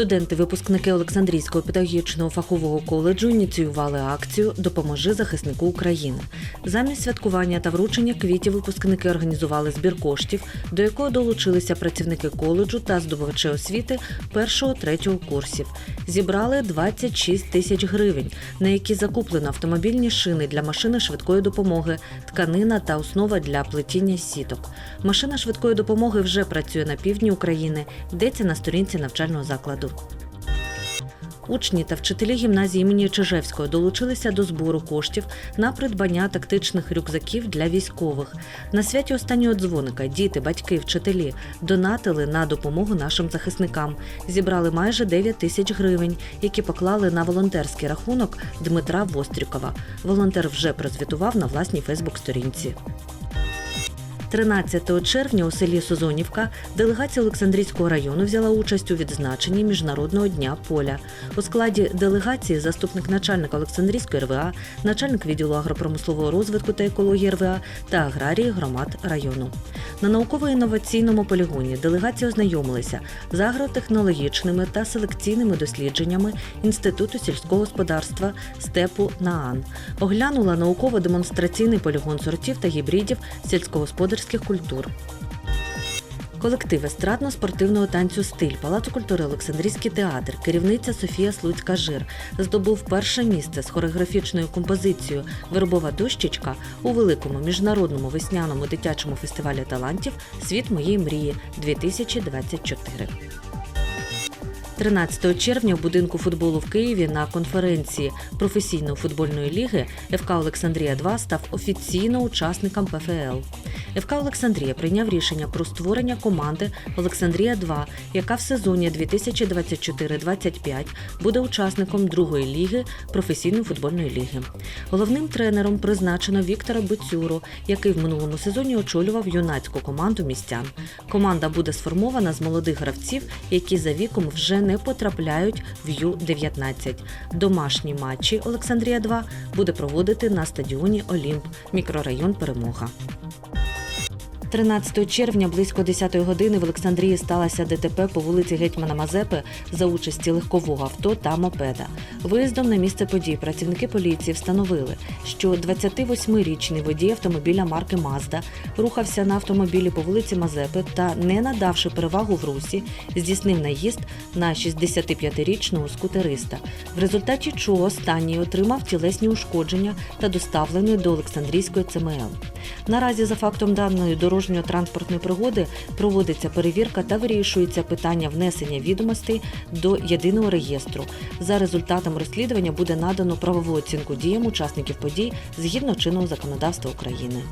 Студенти-випускники Олександрійського педагогічного фахового коледжу ініціювали акцію Допоможи захиснику України. Замість святкування та вручення квітів випускники організували збір коштів, до якого долучилися працівники коледжу та здобувачі освіти першого-третього курсів. Зібрали 26 тисяч гривень, на які закуплено автомобільні шини для машини швидкої допомоги, тканина та основа для плетіння сіток. Машина швидкої допомоги вже працює на півдні України. Йдеться на сторінці навчального закладу. Учні та вчителі гімназії імені Чижевського долучилися до збору коштів на придбання тактичних рюкзаків для військових. На святі останнього дзвоника діти, батьки, вчителі донатили на допомогу нашим захисникам. Зібрали майже 9 тисяч гривень, які поклали на волонтерський рахунок Дмитра Вострікова. Волонтер вже прозвітував на власній Фейсбук-сторінці. 13 червня у селі Созонівка делегація Олександрійського району взяла участь у відзначенні Міжнародного дня поля. У складі делегації заступник начальника Олександрійської РВА, начальник відділу агропромислового розвитку та екології РВА та аграрії громад району. На науково-інноваційному полігоні делегація ознайомилася з агротехнологічними та селекційними дослідженнями Інституту сільського господарства степу НААН. Оглянула науково-демонстраційний полігон сортів та гібридів сільськогосподарських культур. Колектив естрадно-спортивного танцю Стиль Палацу культури Олександрійський театр, керівниця Софія Слуцька Жир здобув перше місце з хореографічною композицією Вербова дощечка у великому міжнародному весняному дитячому фестивалі талантів Світ моєї мрії 2024. 13 червня в будинку футболу в Києві на конференції професійної футбольної ліги ФК Олександрія 2 став офіційно учасником ПФЛ. ФК Олександрія прийняв рішення про створення команди Олександрія 2 яка в сезоні 2024-25 буде учасником другої ліги професійної футбольної ліги. Головним тренером призначено Віктора Бицюру, який в минулому сезоні очолював юнацьку команду містян. Команда буде сформована з молодих гравців, які за віком вже не потрапляють в Ю-19. Домашні матчі Олександрія 2 буде проводити на стадіоні Олімп, мікрорайон Перемога. 13 червня близько 10 години в Олександрії сталося ДТП по вулиці Гетьмана Мазепи за участі легкового авто та мопеда. Виїздом на місце подій працівники поліції встановили, що 28-річний водій автомобіля марки Мазда рухався на автомобілі по вулиці Мазепи та, не надавши перевагу в русі, здійснив наїзд на 65-річного скутериста, в результаті чого останній отримав тілесні ушкодження та доставлений до Олександрійської ЦМЛ. Наразі за фактом даної дорожньо-транспортної пригоди проводиться перевірка та вирішується питання внесення відомостей до єдиного реєстру. За результатом розслідування буде надано правову оцінку діям учасників подій згідно чинного законодавства України.